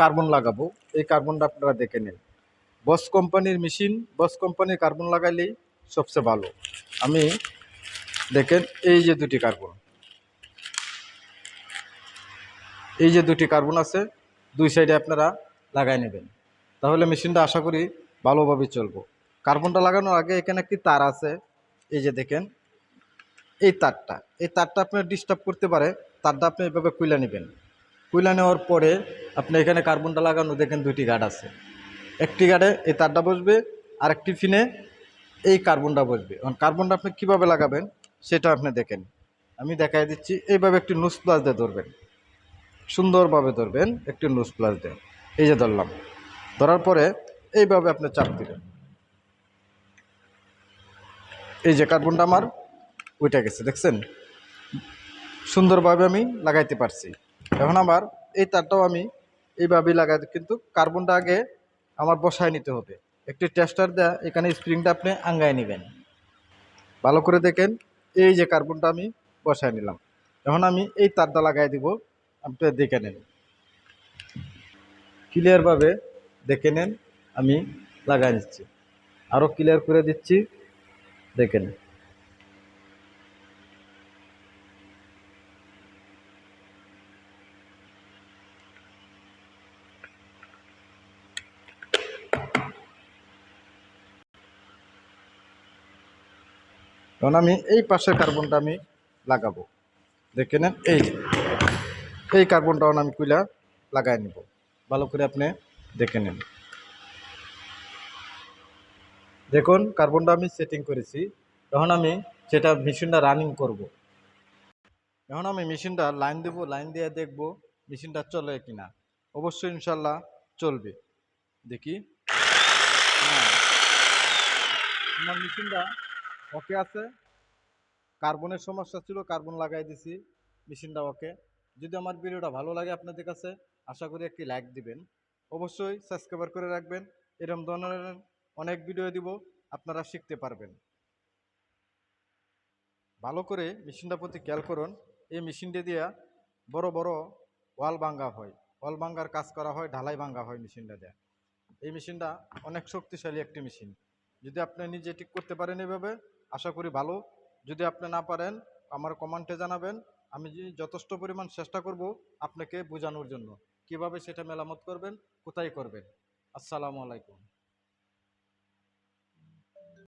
Carbon লাগাবো, এই কার্বনটা আপনারা দেখে নিন। বস কোম্পানির মেশিন, বস কোম্পানির কার্বন লাগাইলেই সবচেয়ে ভালো। আমি দেখেন, এই যে দুটি কার্বন। এই যে দুটি কার্বন আছে, দুই সাইডে আপনারা লাগাই নেবেন। তাহলে মেশিনটা আশা করি ভালোভাবে চলবো। কার্বনটা লাগানোর আগে এখানে একটি তার আছে, এই যে দেখেন, এই তারটা। এই তারটা আপনার ডিস্টার্ব করতে পারে, তারটা আপনি এভাবে কুইলা নেবেন। কুইলা নেওয়ার পরে আপনি এখানে কার্বনটা লাগানো, দেখেন দুইটি গার্ড আছে। একটি গার্ডে এই তারটা বসবে আর একটি ফিনে এই কার্বনটা বসবে। এখন কার্বনটা আপনি কীভাবে লাগাবেন, সেটা আপনি দেখেন। আমি দেখাই দিচ্ছি, এইভাবে একটি নুস প্লাস দিয়ে ধরবেন। সুন্দরভাবে ধরবেন, একটি নুস প্লাস দিয়ে। এই যে ধরলাম। ধরার পরে এইভাবে আপনি চাপ দিবেন। এই যে কার্বনটা আমার উঠে গেছে, দেখছেন? সুন্দরভাবে আমি লাগাইতে পারছি। এখন আমার এই তারটাও আমি এইভাবেই লাগাই কিন্তু কার্বনটা আগে আমার বসায় নিতে হবে। একটি টেস্টার দেয়া, এখানে স্প্রিংটা আপনি আঙ্গায় নেবেন। ভালো করে দেখেন, এই যে কার্বনটা আমি বসায় নিলাম। এখন আমি এই তারটা লাগাই দিব, আপনি দেখে নেন। ক্লিয়ারভাবে দেখে নেন, আমি লাগাই নিচ্ছি। আরও ক্লিয়ার করে দিচ্ছি দেখেন তখন আমি এই পাশের কার্বনটা আমি লাগাবো। দেখে নেন, এই এই কার্বনটা আমি কুইলা লাগাই নিব। ভালো করে আপনি দেখে নেন। দেখুন কার্বনটা আমি সেটিং করেছি। তখন আমি সেটা মেশিনটা রানিং করব। এখন আমি মেশিনটা লাইন দেব লাইন দিয়ে দেখব মেশিনটা চলে কিনা। অবশ্যই ইনশাল্লাহ চলবে। দেখি। হ্যাঁ। আমার মেশিনটা ওকে আছে। কার্বনের সমস্যা ছিল, কার্বন লাগাই দিছি মেশিনটা ওকে। যদি আমার ভিডিওটা ভালো লাগে আপনাদের কাছে, আশা করি একটি লাইক দিবেন। অবশ্যই সাবস্ক্রাইবার করে রাখবেন। এরকম ধরনের অনেক ভিডিও দিব, আপনারা শিখতে পারবেন। ভালো করে মেশিনটা প্রতি খেয়াল করুন। এই মেশিনটা দিয়া বড় বড় ওয়াল ভাঙ্গা হয়। ওয়াল ভাঙ্গার কাজ করা হয়, ঢালাই ভাঙ্গা হয় মেশিনটা দেয়া। এই মেশিনটা অনেক শক্তিশালী একটি মেশিন। যদি আপনি নিজে ঠিক করতে পারেন এভাবে আশা করি ভালো। যদি আপনি না পারেন, আমার কমেন্টে জানাবেন। আমি যথেষ্ট পরিমাণ চেষ্টা করব আপনাকে বোঝানোর জন্য। কীভাবে সেটা মেরামত করবেন, কোথায় করবেন? আসসালামু আলাইকুম।